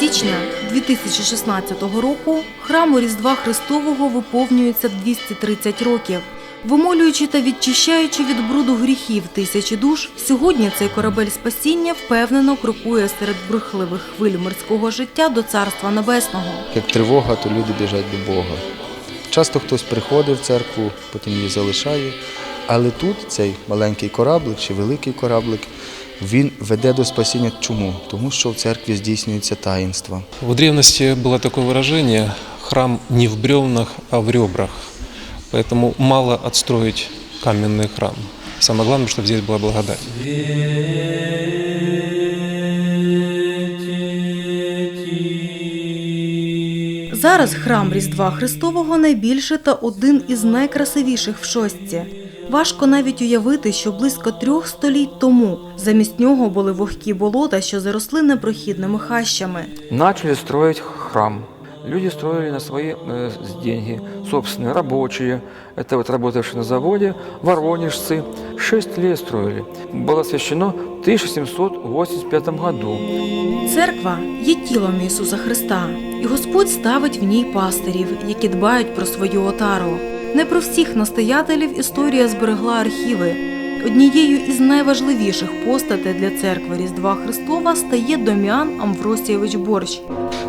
січня 2016 року храму Різдва Христового виповнюється 230 років. Вимолюючи та відчищаючи від бруду гріхів тисячі душ, сьогодні цей корабель спасіння впевнено крокує серед бурхливих хвиль мирського життя до Царства Небесного. Як тривога, то люди біжать до Бога. Часто хтось приходить в церкву, потім її залишає. Але тут цей маленький кораблик чи великий кораблик, він веде до спасіння. Чому? Тому що в церкві здійснюється таїнство. В древности было такое выражение «храм не в бревнах, а в ребрах». Поэтому мало отстроить каменный храм. Самое главное, чтобы здесь была благодать. Зараз храм Різдва Христового найбільший та один із найкрасивіших в шостці. Важко навіть уявити, що близько трьох століть тому замість нього були вогкі болота, що заросли непрохідними хащами. Начали строить храм. Люди строили на свои э, с- деньги, собственные, рабочие. Это вот работавшие на заводе, воронежцы. Шесть лет строили. Было освящено в 1785 году. Церква є тілом Ісуса Христа, і Господь ставить в ній пастирів, які дбають про свою отару. Не про всіх настоятелів історія зберегла архіви. Однією із найважливіших постатей для церкви Різдва Христова стає Доміан Амвросійович Борщ.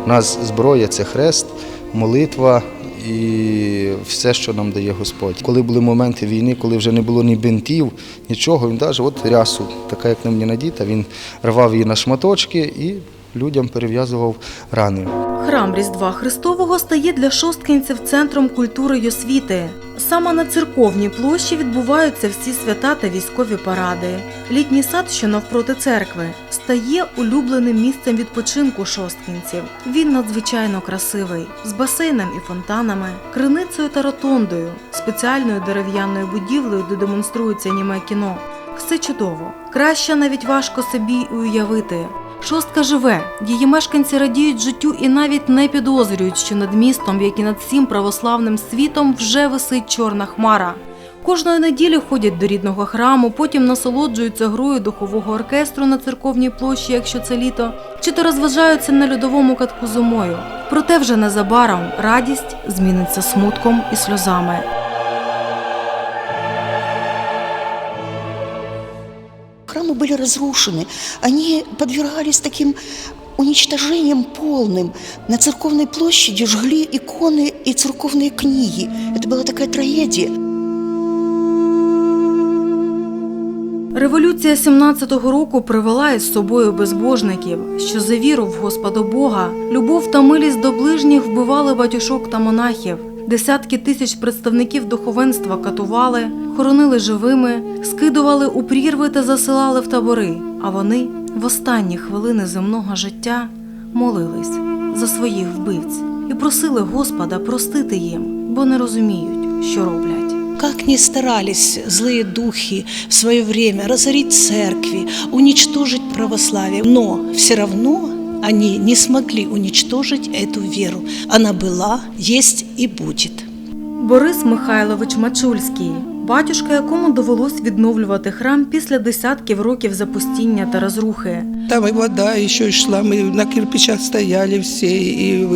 У нас зброя це хрест, молитва і все, що нам дає Господь. Коли були моменти війни, коли вже не було ні бинтів, нічого, він навіть от рясу, така як на мені надіта, він рвав її на шматочки і людям перев'язував рани. Храм Різдва Христового стає для шосткинців центром культури й освіти. Саме на церковній площі відбуваються всі свята та військові паради. Літній сад, що навпроти церкви, стає улюбленим місцем відпочинку шосткинців. Він надзвичайно красивий, з басейном і фонтанами, криницею та ротондою, спеціальною дерев'яною будівлею, де демонструється німе кіно. Все чудово. Краще навіть важко собі уявити. Шостка живе, її мешканці радіють життю і навіть не підозрюють, що над містом, як і над всім православним світом, вже висить чорна хмара. Кожної неділі ходять до рідного храму, потім насолоджуються грою духового оркестру на церковній площі, якщо це літо, чи то розважаються на льодовому катку зимою. Проте вже незабаром радість зміниться смутком і сльозами. были разрушены, они подвергались таким уничтожением полным. На церковной площади жгли иконы и церковные книги. Это была такая трагедия. Революція 17-го року привела із собою безбожників, що за віру в Господа Бога, любов та милість до ближніх вбивали батюшок та монахів. Десятки тисяч представників духовенства катували, хоронили живими, скидували у прірви та засилали в табори. А вони в останні хвилини земного життя молились за своїх вбивць і просили Господа простити їм, бо не розуміють, що роблять. Как ни старались злые духи в свое время разорить церкви, уничтожить православие, но все равно они не смогли уничтожить эту веру. Она была, есть и будет. Борис Михайлович Мачульський, батюшка, якому довелось відновлювати храм після десятків років запустіння та розрухи. Там і вода ще йшла, ми на кирпичах стояли всі, і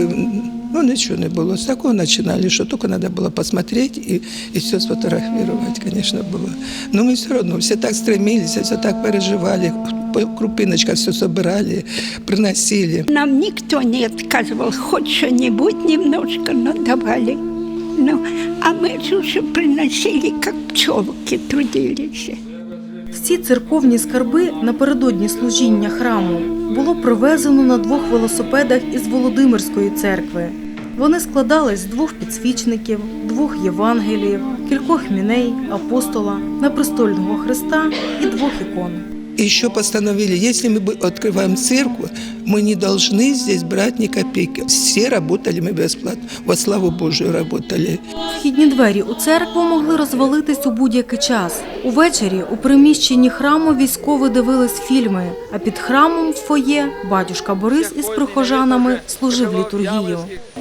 ну, нічого не було. З такого починали, що тільки треба було посмотрети і, і все сфотографувати, звісно, було. Но ми все одно всі так стремилися, все так переживали, по крупиночках все собирали, приносили. Нам никто не отказывал, хоть что-нибудь немножко, но давали. Ну, а мы же уже приносили, как пчелки, трудились. Всі церковні скарби напередодні служіння храму було привезено на двох велосипедах із Володимирської церкви. Вони складались з двох підсвічників, двох євангеліїв, кількох міней, апостола, напрестольного Христа і двох ікон. И еще постановили, если мы бу- открываем церковь, мы не должны здесь брать ни копейки. Все работали мы бесплатно, во славу Божию работали. Вхідні двері у церкву могли розвалитись у будь-який час. Увечері у приміщенні храму військові дивились фільми, а під храмом в фоє батюшка Борис із прихожанами служив літургію.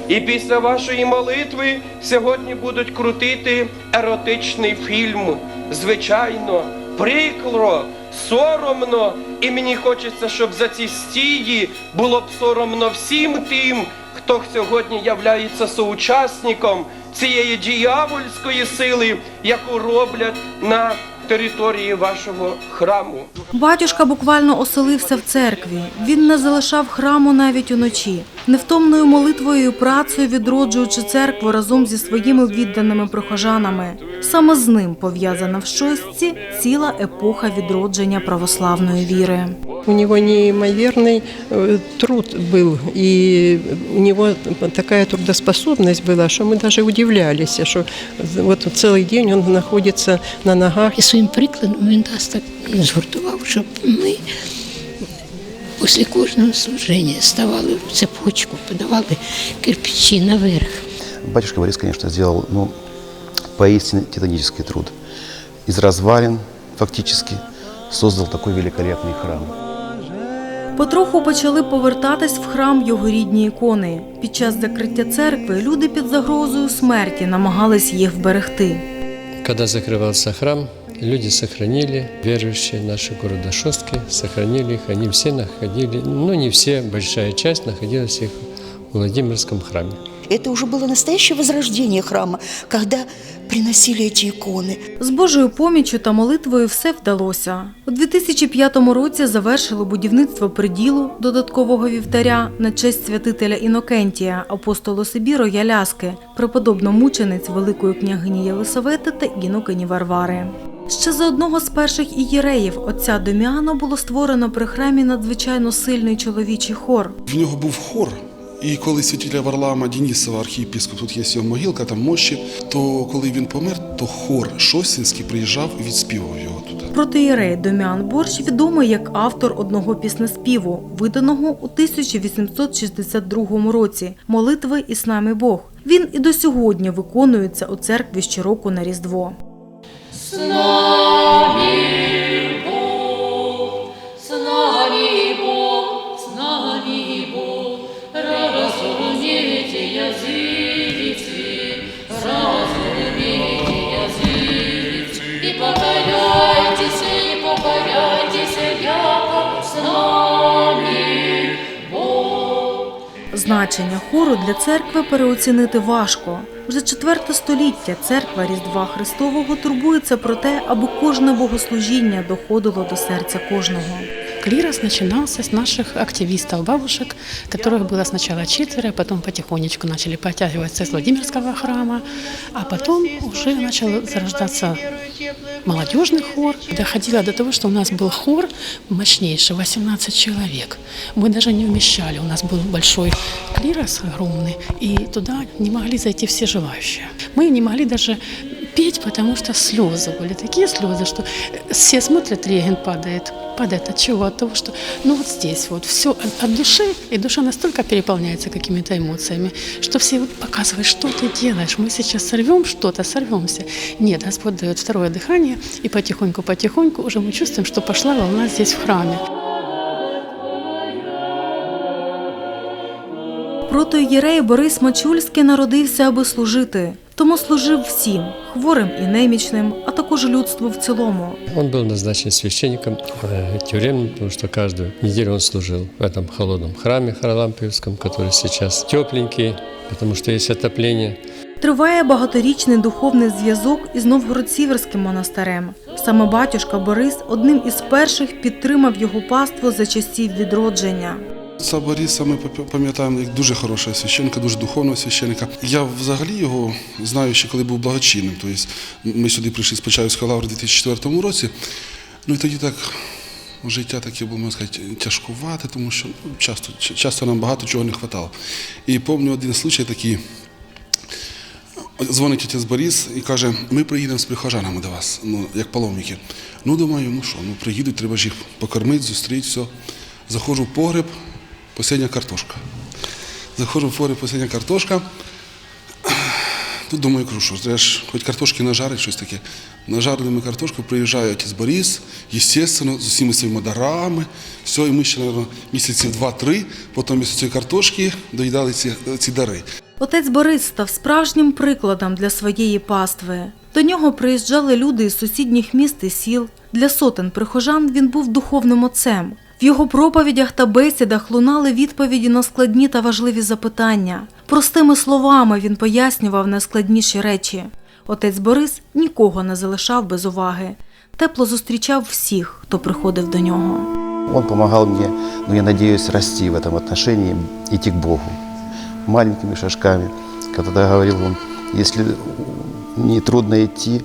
І після вашої молитви сьогодні будуть крутити еротичний фільм. Звичайно, прикро, соромно І мені хочеться, щоб за ці стії було б соромно всім тим, хто сьогодні являється соучасником цієї діявольської сили, яку роблять на території вашого храму. Батюшка буквально оселився в церкві. Він не залишав храму навіть уночі, невтомною молитвою і працею відроджуючи церкву разом зі своїми відданими прихожанами. Саме з ним пов'язана в щості ціла епоха відродження православної віри. У него неимоверный э, труд был, и у него такая трудоспособность была, что мы даже удивлялись, что вот целый день он находится на ногах. І своїм прикладом він нас так згуртував, щоб ми після кожного служення ставали в цепочку, подавали кирпичі наверх. Батюшка Борис, конечно, сделал ну, поистине титанический труд. Из развалин фактически создал такой великолепный храм. Потроху почали повертатись в храм його рідні ікони. Під час закриття церкви люди під загрозою смерті намагались їх вберегти. Когда закрывался храм, люди сохранили, верующие наши города Шостки, сохранили их. Они все находили, ну не все, большая часть находилась их в Владимирском храме. Это уже было настоящее возрождение храма, когда приносили эти иконы. З Божою поміччю та молитвою все вдалося. У 2005 році завершили будівництво приділу додаткового вівтаря на честь святителя Інокентія, апостолу Сибіру Яляски, преподобно-мучениць Великої княгині Єлисавети та інокині Варвари. Ще за одного з перших ієреїв отця Доміана було створено при храмі надзвичайно сильний чоловічий хор. В нього був хор. І коли святителя Варлама Дінісова, архієпископ, тут є його могилка, там мощі, то коли він помер, то хор Шостінський приїжджав і відспівав його туди. Протоїрей Доміан Борщ відомий як автор одного піснеспіву, виданого у 1862 році «Молитви і з нами Бог». Він і до сьогодні виконується у церкві щороку на Різдво. Значення хору для церкви переоцінити важко. Вже четверте століття церква Різдва Христового турбується про те, аби кожне богослужіння доходило до серця кожного. Клирос начинался с наших активистов, бабушек, которых было сначала четверо, потом потихонечку начали подтягиваться из Владимирского храма, а потом уже начал зарождаться молодежный хор. Доходило до того, что у нас был хор мощнейший, 18 человек. Мы даже не вмещали, у нас был большой клирос огромный, и туда не могли зайти все желающие. Мы не могли даже петь, потому что слезы были, такие слезы, что все смотрят, реген падает, падает от чего? От того, что ну вот здесь вот все от, от души, и душа настолько переполняется какими-то эмоциями, что все вот показывают, что ты делаешь, мы сейчас сорвем что-то, сорвемся. Нет, Господь дает второе дыхание, и потихоньку-потихоньку уже мы чувствуем, что пошла волна здесь в храме. Протоїрей Борис Мачульський народився, аби служити. Тому служив всім хворим і немічним, а також людству в цілому. Он был назначен священником э, тюремным, потому что каждую неделю он служил в этом холодном храме Харалампиевском, который сейчас тепленький, потому что есть отопление. Триває багаторічний духовний зв'язок із Новгород-Сіверським монастирем. Саме батюшка Борис одним із перших підтримав його паству за часів відродження. Це Бориса ми пам'ятаємо як дуже хорошого священника, дуже духовного священника. Я взагалі його знаю ще коли був благочинним. Тобто ми сюди прийшли з Почаївської лаври у 2004 році. Ну і тоді так життя таке було, можна сказати, тяжкувати, тому що ну, часто, часто нам багато чого не вистачало. І пам'ятаю один случай такий. Дзвонить отець Борис і каже, ми приїдемо з прихожанами до вас, ну, як паломники. Ну, думаю, ну що, ну приїдуть, треба ж їх покормити, зустріти, все. Заходжу в погреб, посіння картошка. Заходжу в погреб, посіння картошка. Тут думаю, кажу, що треба ж хоч картошки нажарить, щось таке. Нажарили ми картошку, приїжджає отець Борис, естественно, з усіма своїми дарами. Все, і ми ще, мабуть, місяців два-три, потім після цієї картошки доїдали ці, ці дари. Отець Борис став справжнім прикладом для своєї пастви. До нього приїжджали люди із сусідніх міст і сіл. Для сотень прихожан він був духовним отцем. В його проповідях та бесідах лунали відповіді на складні та важливі запитання. Простими словами він пояснював найскладніші речі. Отець Борис нікого не залишав без уваги. Тепло зустрічав всіх, хто приходив до нього. Он помогал мне, ну, я надеюсь, расти в этом отношении, идти к Богу. Маленькими шажками. Говорил он, если не трудно идти,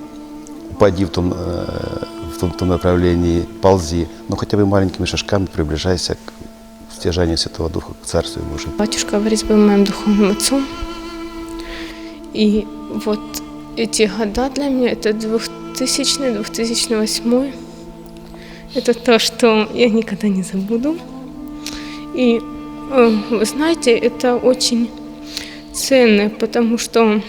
упади в том, э, в том, направлении, ползи, но хотя бы маленькими шажками приближайся к стяжанию Святого Духа, к Царству Божию. Батюшка Борис был моим духовным отцом. И вот эти года для меня, это 2000-2008, это то, что я никогда не забуду. И э, вы знаете, это очень ценно, потому что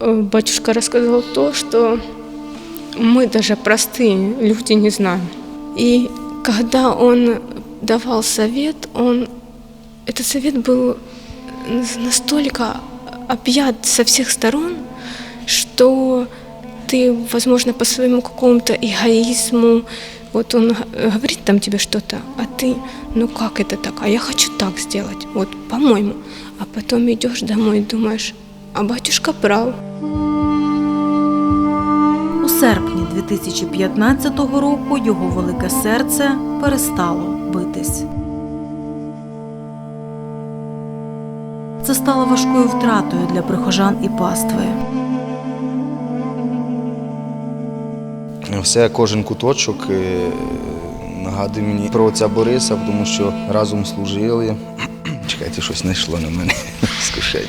э, батюшка рассказал то, что мы даже простые люди не знаем. И когда он давал совет, он этот совет был настолько объят со всех сторон, что ты, возможно, по своему какому-то эгоизму, вот он говорит там тебе что-то, а ты, ну как это так, а я хочу так сделать, вот по-моему. А потом идешь домой и думаешь, а батюшка прав. У серпні 2015 року його велике серце перестало битись. Це стало важкою втратою для прихожан і пастви. Все, кожен куточок е, нагадує мені про отця Бориса, тому що разом служили. Чекайте, щось знайшло на мене з кишені.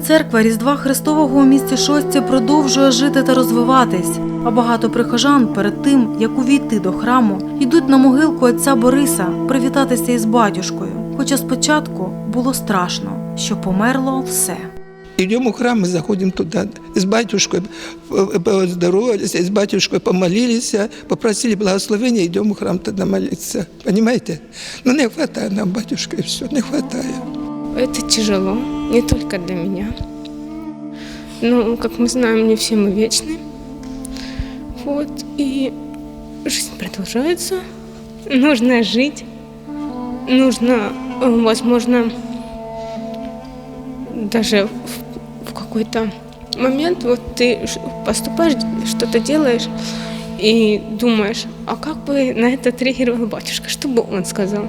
Церква Різдва Христового у місті Шостці продовжує жити та розвиватись. А багато прихожан перед тим, як увійти до храму, йдуть на могилку отця Бориса привітатися із батюшкою. Хоча спочатку було страшно, що померло все. Идем у храм, мы заходим туда, с батюшкой э, поздоровались, с батюшкой помолились, попросили благословения, идем у храм тогда молиться. Понимаете? Ну, не хватает нам, батюшка, и все, не хватает. Это тяжело, не только для меня. Но, как мы знаем, не все мы вечны. Вот, и жизнь продолжается. Нужно жить. Нужно, э, возможно, даже в, в какой-то момент вот ты поступаешь, что-то делаешь и думаешь, а как бы на это реагировал батюшка, что бы он сказал?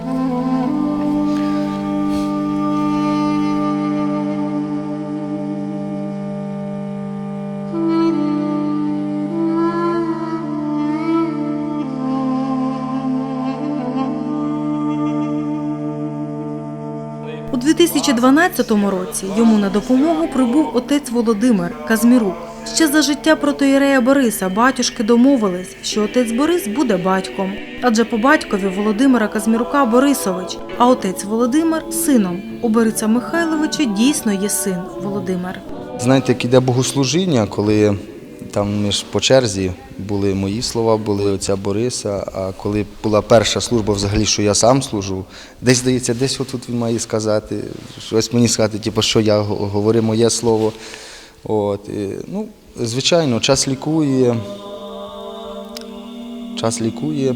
2012 році йому на допомогу прибув отець Володимир Казмірук. Ще за життя протоєрея Бориса батюшки домовились, що отець Борис буде батьком, адже по батькові Володимира Казмірука Борисович, а отець Володимир сином. У Бориса Михайловича дійсно є син Володимир. Знаєте, як іде богослужіння, коли там ми ж по черзі були мої слова, були отця Бориса. А коли була перша служба, взагалі, що я сам служу, десь здається, десь отут він має сказати, щось мені сказати, типу, що я говорю моє слово. От, і, ну, звичайно, час лікує. Час лікує.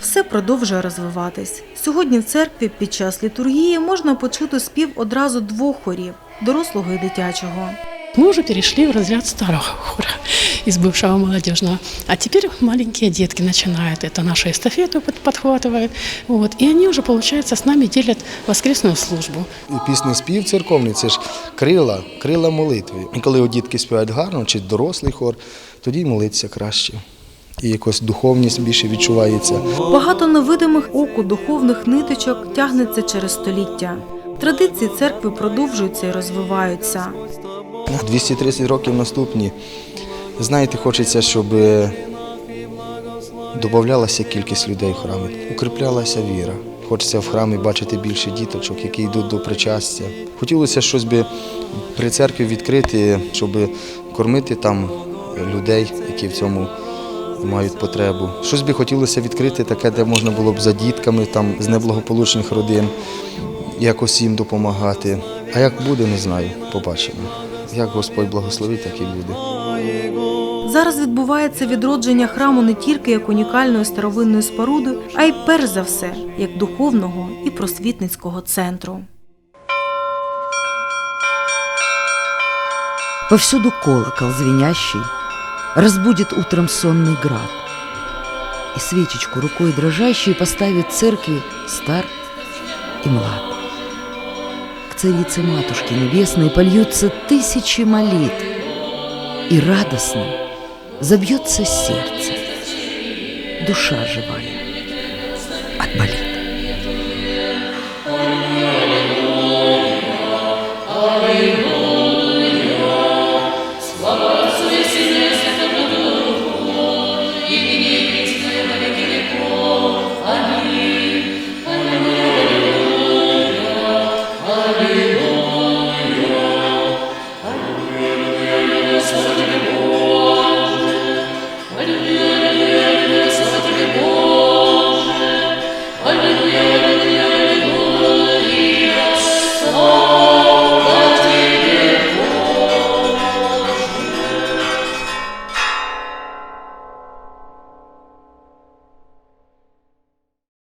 Все продовжує розвиватись. Сьогодні в церкві під час літургії можна почути спів одразу двох хорів дорослого і дитячого. Мы уже перешли в разряд старого хора из бывшего молодежного. А теперь маленькие детки начинают это нашу эстафету под- подхватывают. Вот, и они уже, получается, с нами делят воскресную службу. І пісний спів церковний це ж крила, крила молитви. І коли от дітки співають гарно, чи дорослий хор, тоді й молитися краще. І якось духовність більше відчувається. Багато невидимих оку духовних ниточок тягнеться через століття. Традиції церкви продовжуються і розвиваються. 230 років наступні. Знаєте, хочеться, щоб додавалася кількість людей в храмі, укріплялася віра. Хочеться в храмі бачити більше діточок, які йдуть до причастя. Хотілося щось би при церкві відкрити, щоб кормити там людей, які в цьому мають потребу. Щось би хотілося відкрити таке, де можна було б за дітками там, з неблагополучних родин якось їм допомагати. А як буде, не знаю, побачимо. Як Господь благословить, так і буде. Зараз відбувається відродження храму не тільки як унікальної старовинної споруди, а й перш за все як духовного і просвітницького центру. Повсюду колокол звенящий разбудит утром сонный град. И свечечку рукой дрожащей поставит церкви стар и млад. К царице Матушке Небесной польются тысячи молитв, и радостно забьется сердце, душа живая.